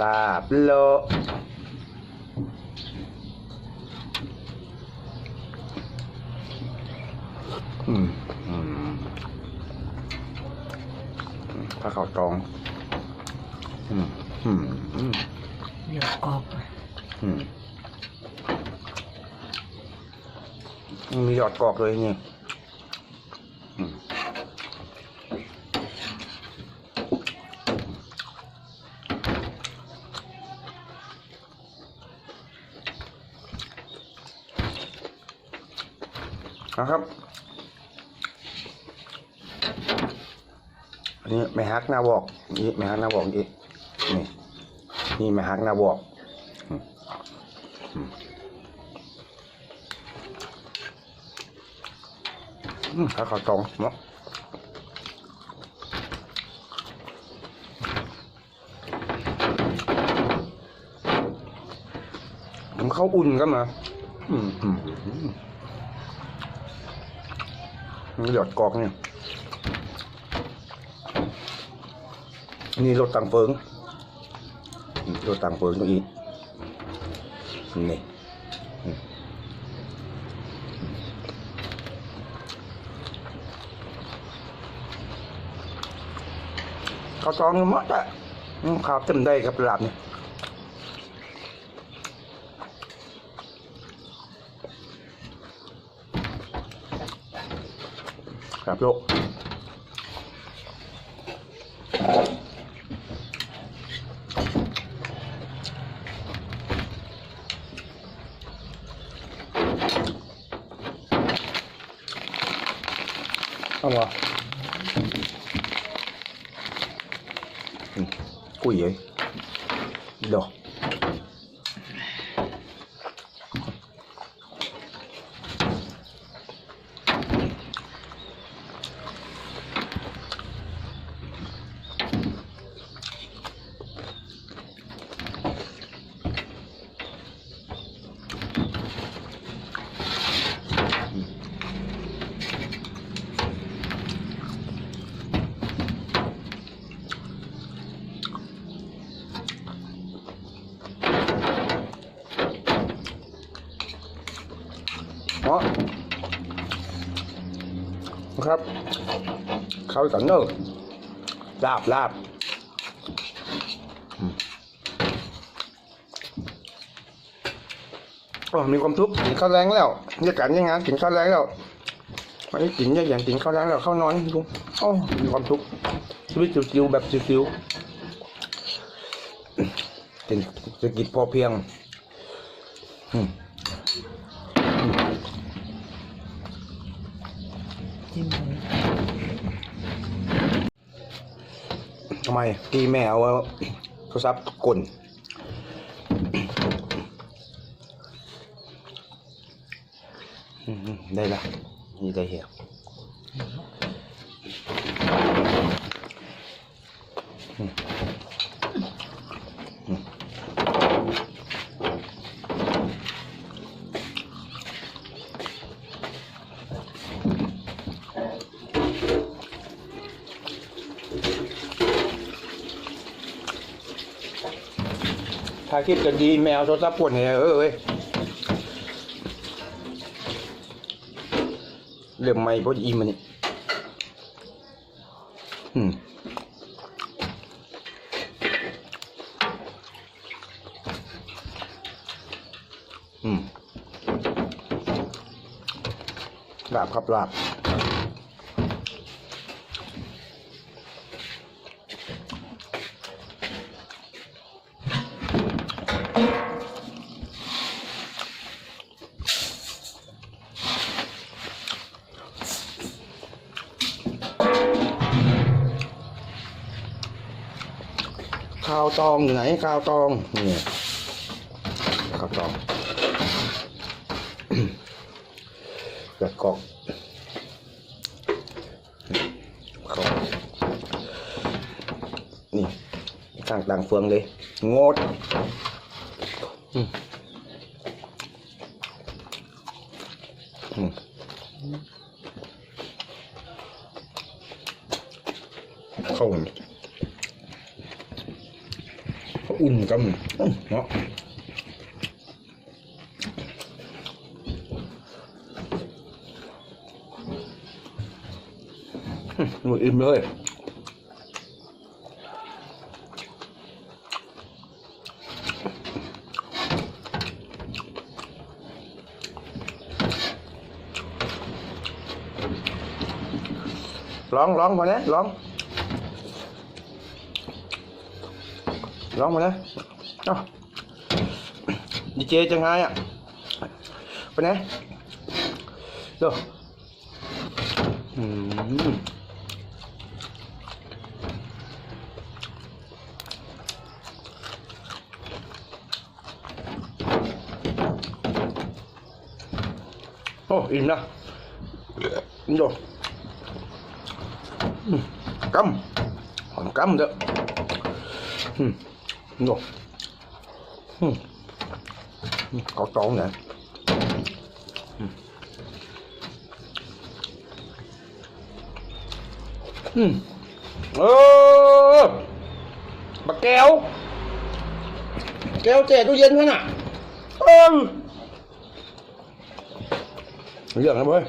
ลาบโลอืมอืมถ้าเขาวตองอืมอืมอืมเดี๋ยวกรอบอืมมีหยอดกรอกเลยนี่อื นะครับอันนี้ไม่ฮักหน้าบอกนี่ไม่ฮักหน้าบอกอีกนี่นี่ไม่ฮักหน้าบอกอืมข้าวขาตองเนาะผมเข้าวอุ่นก็มาอืมอืม หยอดกรอกเนี่ย นี่รถตังเฟิงอืมรถตังเฟิงตรงนี้นี่ข้าวซองหมดอะอืมข้าวเต็มได้กับหลับเนี่ย ครับโลกเอาะ Ui vậy Đồ đó ครับ เข้ากันเนอะลาบลาบอืมอ๋อมีความทุกข์กินข้าวแรงแล้วเรียกันยังไงกินข้าวแรงแล้ววันนี้กินเนี่ยอย่างกินข้าวแรงแล้วเข้านอนดูอ๋อมีความทุกข์ชีวิตจิวๆแบบจิวๆกินจะกินพอเพียง อืมเลย ทำ ไมพี่แม่เอาโทรศัพท์กลืนได้ละนี่ได้เหี้ยอืม ถ่ายคลิปกันดีแมวโทรศัพท์ปวดเนี่ยเออเว้ยเรื่องไม่พอดีมันนี่อืมอืมลาบครับลาบาวตองอยู่ไหนข้าวตองนี่ข้าวตองกระกอกข้านี่ต่างต่างเฟืองเลย งดอืม เขาอุ่นกันเนาะหมดอิ่มเลยร้องร้องมาเนี่ยร้อง ร้องมาเนี่ยเอ้าดีเจจังไงอะไปไหนเดี๋ยวอืมโอ้อิ่มนะอิ่มดูอืมกำหอมกำเด้ออืมอิ่มดูอืมอืม có trốn nè ừ ơ bà kéo kéo chè tôi dân thế nào ừ bây giờ em ơi